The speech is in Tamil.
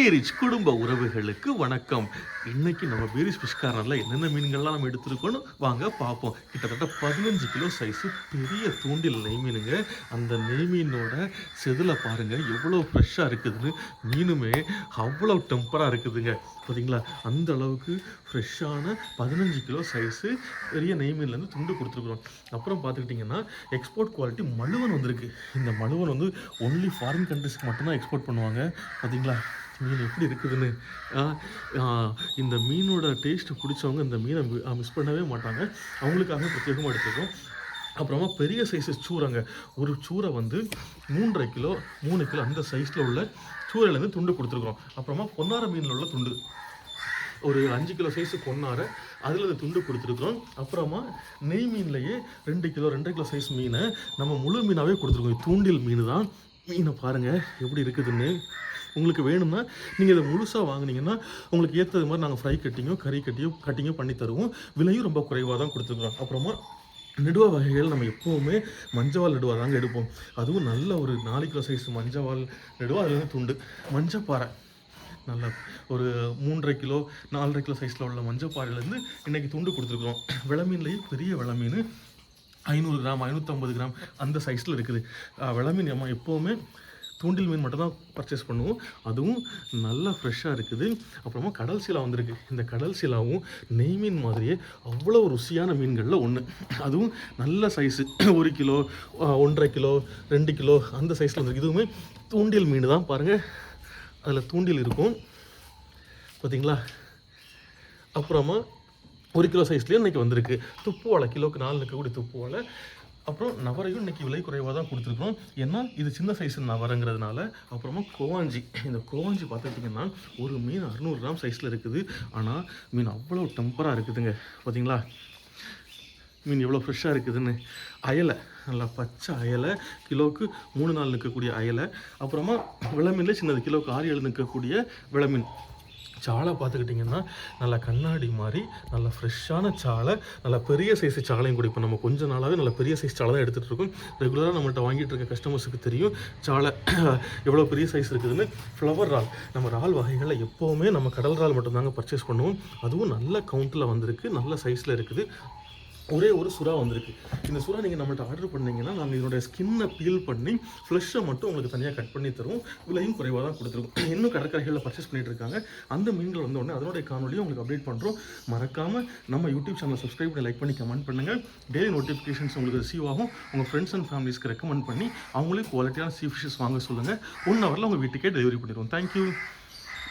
பீரிச் குடும்ப உறவுகளுக்கு வணக்கம். இன்னைக்கு நம்ம பீரிச் ஃபிஷ் என்னென்ன மீன்கள்லாம் நம்ம எடுத்துருக்கோன்னு வாங்க பார்ப்போம். கிட்டத்தட்ட பதினஞ்சு கிலோ சைஸு பெரிய தூண்டில் நெய் மீனுங்க அந்த நெய் மீனோட செதில் பாருங்கள் எவ்வளோ ஃப்ரெஷ்ஷாக இருக்குதுன்னு. மீனுமே அவ்வளோ டெம்பராக இருக்குதுங்க. பார்த்தீங்களா அந்த அளவுக்கு ஃப்ரெஷ்ஷான பதினஞ்சு கிலோ சைஸு பெரிய நெய் மீன்லேருந்து துண்டு கொடுத்துருக்குறோம். அப்புறம் பார்த்துக்கிட்டிங்கன்னா எக்ஸ்போர்ட் குவாலிட்டி மழுவன் வந்திருக்கு. இந்த மழுவன் வந்து ஒன்லி ஃபாரின் கண்ட்ரிஸ்க்கு மட்டும்தான் எக்ஸ்போர்ட் பண்ணுவாங்க. பார்த்தீங்களா மீன் எப்படி இருக்குதுன்னு? இந்த மீனோட டேஸ்ட் பிடிச்சவங்க இந்த மீனை மிஸ் பண்ணவே மாட்டாங்க. அவங்களுக்காக பிரத்யேகமாக எடுத்துருக்கோம் அப்புறமா பெரிய சைஸு சூறாங்க. ஒரு சூறை வந்து மூன்றரை கிலோ மூணு கிலோ அந்த சைஸில் உள்ள சூறையிலேருந்து துண்டு கொடுத்துருக்குறோம். அப்புறமா பொன்னார மீனில் உள்ள துண்டு. ஒரு அஞ்சு கிலோ சைஸு பொன்னார அதில் அது துண்டு கொடுத்துருக்குறோம். அப்புறமா நெய் மீன்லேயே ரெண்டு கிலோ ரெண்டரை கிலோ சைஸ் மீனை நம்ம முழு மீனாகவே கொடுத்துருக்கோம். தூண்டில் மீன் தான் மீனை பாருங்கள் எப்படி இருக்குதுன்னு. உங்களுக்கு வேணும்னா நீங்கள் இதை முழுசாக வாங்கினீங்கன்னா உங்களுக்கு ஏற்றது மாதிரி நாங்கள் ஃப்ரை கட்டிங்கோ கறி கட்டியோ கட்டிங்கோ பண்ணி தருவோம். விலையும் ரொம்ப குறைவாக தான் கொடுத்துருக்குறோம். அப்புறமா நெடுவா வகைகள் நம்ம எப்போவுமே மஞ்சவால் நெடுவா தாங்க எடுப்போம். அதுவும் நல்ல ஒரு நாலு கிலோ சைஸ் மஞ்சவால் நெடுவா அதுல துண்டு. மஞ்சப்பாறை. நல்ல ஒரு மூன்றரை கிலோ நாலரை கிலோ சைஸில் உள்ள மஞ்சப்பாறையிலேருந்து இன்னைக்கு துண்டு கொடுத்துருக்குறோம். விளமீன்லேயே பெரிய விளமீன். ஐநூறு கிராம் ஐநூற்றம்பது கிராம் அந்த சைஸில் இருக்குது. விளமீன் நம்ம எப்போவுமே தூண்டில் மீன் மட்டும்தான் பர்ச்சேஸ் பண்ணுவோம். அதுவும் நல்லா ஃப்ரெஷ்ஷாக இருக்குது. அப்புறமா கடல் சீலா வந்திருக்கு. இந்த கடல் சீலாவும் நெய் மீன் மாதிரியே அவ்வளோ ருசியான மீன்களில் ஒன்று அதுவும் நல்ல சைஸு ஒரு கிலோ ஒன்றரை கிலோ ரெண்டு கிலோ அந்த சைஸில் வந்துருக்கு. இதுவுமே தூண்டில் மீன் தான். பாருங்கள் அதில் தூண்டில் இருக்கும். பார்த்தீங்களா அப்புறமா ஒரு கிலோ சைஸ்லேயே இன்றைக்கி வந்திருக்கு. துப்பு வலை கிலோக்கு நாலு இருக்கக்கூடிய துப்பு வலை அப்புறம் நவரையும் இன்னைக்கு விலை குறைவாக தான் கொடுத்துருக்கோம் ஏன்னா இது சின்ன சைஸ் நவரங்கிறதுனால அப்புறமா கோவாஞ்சி. இந்த கோவாஞ்சி பார்த்துக்கிட்டிங்கன்னா ஒரு மீன் அறுநூறு கிராம் சைஸில் இருக்குது. ஆனால் மீன் அவ்வளோ டெம்பராக இருக்குதுங்க. பார்த்தீங்களா மீன் எவ்வளோ ஃப்ரெஷ்ஷாக இருக்குதுன்னு. அயலை. நல்லா பச்சை அயலை. கிலோவுக்கு மூணு நாள் நிற்கக்கூடிய அயலை. அப்புறமா விளமீனில் சின்னது. கிலோவுக்கு ஆறு ஏழு நிற்கக்கூடிய விளமீன். சாலை பார்த்துக்கிட்டிங்கன்னா நல்லா கண்ணாடி மாதிரி நல்லா ஃப்ரெஷ்ஷான சாலை நல்லா பெரிய சைஸ் சாலையும் கூட இப்போ நம்ம கொஞ்ச நாளாகவே நல்ல பெரிய சைஸ் சாலை தான் எடுத்துகிட்டு இருக்கோம். ரெகுலராக நம்மள்கிட்ட வாங்கிட்டு இருக்க கஸ்டமர்ஸுக்கு தெரியும் சாலை எவ்வளோ பெரிய சைஸ் இருக்குதுன்னு. ஃப்ளவர் ரால் நம்ம ரால் வகைகளில் எப்போவுமே நம்ம கடல் ரால் மட்டும்தாங்க பர்ச்சேஸ் பண்ணுவோம். அதுவும் நல்ல கவுண்ட்டில் வந்திருக்கு நல்ல சைஸில் இருக்குது. ஒரே ஒரு சுறா வந்திருக்கு. இந்த சுறா நீங்கள் நம்மள்ட்ட ஆர்டர் பண்ணிங்கன்னா நாங்கள் இதனுடைய ஸ்கின்னை பீல் பண்ணி ஃப்ளஷ்ஷை மட்டும் உங்களுக்கு தனியாக கட் பண்ணி தருவோம். விலையும் குறைவாக தான் கொடுத்துருக்கோம் இன்னும் கடற்கரைகளில் பர்ச்சேஸ் பண்ணிட்டு இருக்காங்க. அந்த மீன்கள் வந்த உடனே அதனுடைய காணொலியும் உங்களுக்கு அப்டேட் பண்ணுறோம் மறக்காமல் நம்ம யூடியூப் சேனலை சப்ஸ்கிரைப் பண்ணி லைக் பண்ணி கமெண்ட் பண்ணுங்கள் டெய்லி நோட்டிஃபிகேஷன்ஸ் உங்களுக்கு ரிசீவ் ஆகும். உங்கள் ஃப்ரெண்ட்ஸ் அண்ட் ஃபேமிலிஸ்க்கு ரெக்கமெண்ட் பண்ணி அவங்களையும் குவாலிட்டியான சீ ஃபிஷஸ் வாங்க சொல்லுங்கள் ஒன் ஹவரில் உங்கள் வீட்டுக்கே டெலிவரி பண்ணிடுவோம். தேங்க்யூ